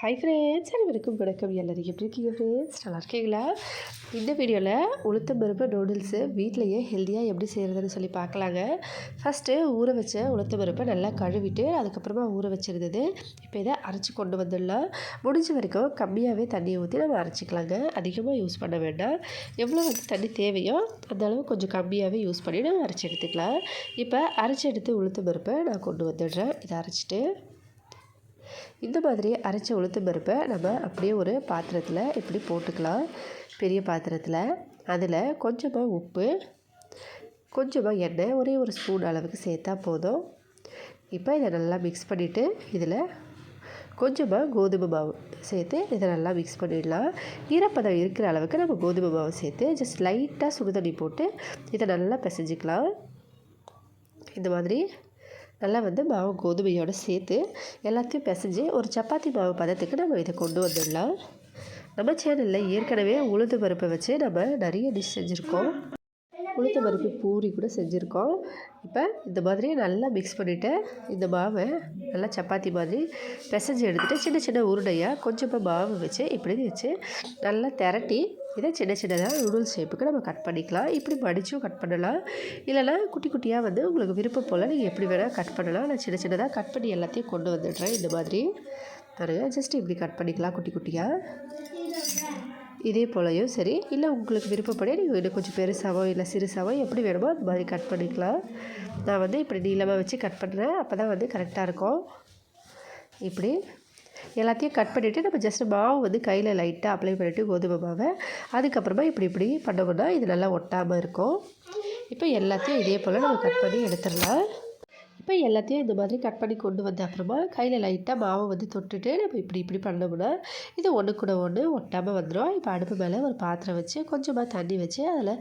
Hi friends அனைவருக்கும் வணக்கம். எல்லாரும் எப்படி இருக்கீங்க ஃப்ரெண்ட்ஸ் நல்லா இருக்கீங்களா? இந்த வீடியோவில் உளுத்தம் பருப்பு நூடுல்ஸு வீட்டிலையே ஹெல்த்தியாக எப்படி செய்கிறதுன்னு சொல்லி பார்க்கலாங்க. ஃபஸ்ட்டு ஊற வச்ச உளுத்த பருப்பை நல்லா கழுவிட்டு அதுக்கப்புறமா ஊற வச்சுருந்தது இப்போ இதை அரைச்சி கொண்டு வந்துடலாம். முடிஞ்ச வரைக்கும் கம்மியாகவே தண்ணியை ஊற்றி நம்ம அரைச்சிக்கலாங்க. அதிகமாக யூஸ் பண்ண வேண்டாம். எவ்வளோ வந்து தண்ணி தேவையோ அந்த அளவு கொஞ்சம் கம்மியாகவே யூஸ் பண்ணி நம்ம அரைச்சி எடுத்துக்கலாம். இப்போ அரைச்சி எடுத்து உளுத்த பருப்பை நான் கொண்டு வந்துடுறேன். இதை அரைச்சிட்டு இந்த மாதிரி அரைச்ச உளுத்து பருப்பை நம்ம அப்படியே ஒரு பாத்திரத்தில் இப்படி போட்டுக்கலாம். பெரிய பாத்திரத்தில். அதில் கொஞ்சமாக உப்பு கொஞ்சமாக எண்ணெய் ஒரே ஒரு ஸ்பூன் அளவுக்கு சேர்த்தா போதும். இப்போ இதை நல்லா மிக்ஸ் பண்ணிவிட்டு இதில் கொஞ்சமாக கோதுமை மாவு சேர்த்து இதை நல்லா மிக்ஸ் பண்ணிடலாம். ஈரப்பதம் இருக்கிற அளவுக்கு நம்ம கோதுமை மாவு சேர்த்து ஜஸ்ட் லைட்டாக சுடுதண்ணி போட்டு இதை நல்லா பிசைஞ்சிக்கலாம். இந்த மாதிரி நல்லா வந்து மாவு கோதுமையோடு சேர்த்து எல்லாத்தையும் பிசைஞ்சு ஒரு சப்பாத்தி மாவு பதத்துக்கு நம்ம இதை கொண்டு வந்துடலாம். நம்ம சேனலில் ஏற்கனவே உளுந்து பருப்பை வச்சு நம்ம நிறைய டிஷ் செஞ்சுருக்கோம். உளுத்த பருப்பு பூரி கூட செஞ்சுருக்கோம். இப்போ இந்த மாதிரி நல்லா மிக்ஸ் பண்ணிவிட்டு இந்த மாவை நல்லா சப்பாத்தி மாதிரி பிசைஞ்சு எடுத்துகிட்டு சின்ன சின்ன உருண்டையாக கொஞ்சமாக மாவு வச்சு இப்படி வச்சு நல்லா திரட்டி இதை சின்ன சின்னதாக நூடுல்ஸ் ஷேப்புக்கு நம்ம கட் பண்ணிக்கலாம். இப்படி மடித்தும் கட் பண்ணலாம். இல்லைனா குட்டி குட்டியாக வந்து உங்களுக்கு விருப்பம் போல் நீங்கள் எப்படி வேணால் கட் பண்ணலாம். நான் சின்ன சின்னதாக கட் பண்ணி எல்லாத்தையும் கொண்டு வந்துடுறேன். இந்த மாதிரி பாருங்கள் ஜஸ்ட் இப்படி கட் பண்ணிக்கலாம் குட்டி குட்டியாக இதே போலையும் சரி இல்லை உங்களுக்கு விருப்பப்படி நீங்கள் இன்னும் கொஞ்சம் பெருசாகவோ இல்லை சிறுசாகவோ எப்படி வேணுமோ அது மாதிரி கட் பண்ணிக்கலாம். நான் வந்து இப்படி நீளமாக வச்சு கட் பண்ணுறேன் அப்போ தான் வந்து கரெக்டாக இருக்கும். இப்படி எல்லாத்தையும் கட் பண்ணிவிட்டு நம்ம ஜஸ்ட் மாவு வந்து கையில் லைட்டாக அப்ளை பண்ணிவிட்டு கோதுமை மாவை அதுக்கப்புறமா இப்படி இப்படி பண்ணோம்னா இது நல்லா ஒட்டாமல் இருக்கும். இப்போ எல்லாத்தையும் இதே போல் நம்ம கட் பண்ணி எடுத்துடலாம். இப்போ எல்லாத்தையும் இந்த மாதிரி கட் பண்ணி கொண்டு வந்த அப்புறமா கையில் லைட்டாக மாவை வந்து தொட்டுட்டு நம்ம இப்படி இப்படி பண்ணோம்னா இது ஒன்று கூட ஒன்று ஒட்டாமல் வந்துடும் இப்போ அடுப்பு மேலே ஒரு பாத்திரம் வச்சு கொஞ்சமாக தண்ணி வச்சு அதில்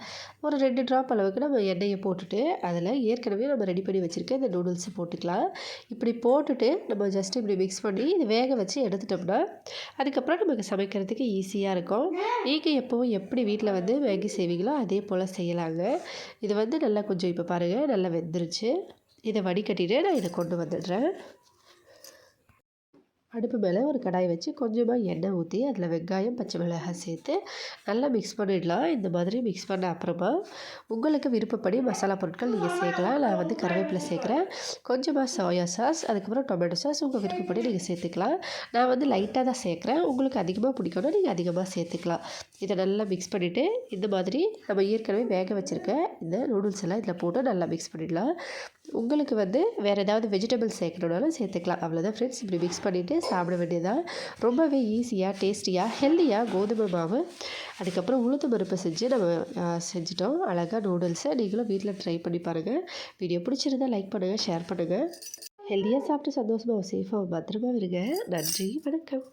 ஒரு ரெண்டு ட்ராப் அளவுக்கு நம்ம எண்ணெயை போட்டுட்டு அதில் ஏற்கனவே நம்ம ரெடி பண்ணி வச்சுருக்க இந்த நூடுல்ஸை போட்டுக்கலாம். இப்படி போட்டுட்டு நம்ம ஜஸ்ட் இப்படி மிக்ஸ் பண்ணி இது வேக வச்சு எடுத்துட்டோம்னா அதுக்கப்புறம் நமக்கு சமைக்கிறதுக்கு ஈஸியாக இருக்கும். நீங்கள் எப்போவும் எப்படி வீட்டில் வந்து மேகி செய்வீங்களோ அதே போல் செய்யலாங்க. இது வந்து நல்லா கொஞ்சம் இப்போ பாருங்கள் நல்லா வெந்துருச்சு. இதை வடிகட்டிட்டு நான் இதை கொண்டு வந்துடுறேன். அடுப்பு மேலே ஒரு கடாய் வச்சு கொஞ்சமாக எண்ணெய் ஊற்றி அதில் வெங்காயம் பச்சை மிளகாய் சேர்த்து நல்லா மிக்ஸ் பண்ணிடலாம். இந்த மாதிரி மிக்ஸ் பண்ண அப்புறமா உங்களுக்கு விருப்பப்படி மசாலா பொருட்கள் நீங்கள் சேர்க்கலாம். நான் வந்து கருவேப்பிலை சேர்க்குறேன். கொஞ்சமாக சோயா சாஸ் அதுக்கப்புறம் டொமேட்டோ சாஸ் உங்கள் விருப்பப்படி நீங்கள் சேர்த்துக்கலாம். நான் வந்து லைட்டாக தான் சேர்க்குறேன். உங்களுக்கு அதிகமாக பிடிக்கணும் நீங்கள் அதிகமாக சேர்த்துக்கலாம். இதை நல்லா மிக்ஸ் பண்ணிவிட்டு இந்த மாதிரி நம்ம ஏற்கனவே வேக வச்சுருக்க இந்த நூடுல்ஸ் எல்லாம் இதில் போட்டு நல்லா மிக்ஸ் பண்ணிடலாம். உங்களுக்கு வந்து வேறு ஏதாவது வெஜிடபிள்ஸ் சேர்க்கணுன்னாலும் சேர்த்துக்கலாம். அவ்வளோதான் ஃப்ரெண்ட்ஸ் இப்படி மிக்ஸ் பண்ணிவிட்டு சாப்பிட வேண்டியதான் ரொம்பவே ஈஸியாக டேஸ்டியாக ஹெல்த்தியாக கோதுமை மாவு. அதுக்கப்புறம் உளுத்து பருப்பு செஞ்சு நம்ம செஞ்சிட்டோம். அழகாக நூடுல்ஸை நீங்களும் வீட்டில் ட்ரை பண்ணி பாருங்கள் வீடியோ பிடிச்சிருந்தால் லைக் பண்ணுங்கள் ஷேர் பண்ணுங்கள் ஹெல்த்தியாக சாப்பிட்டு சந்தோஷமாக சேஃபாக பத்திரமா இருங்க. நன்றி வணக்கம்.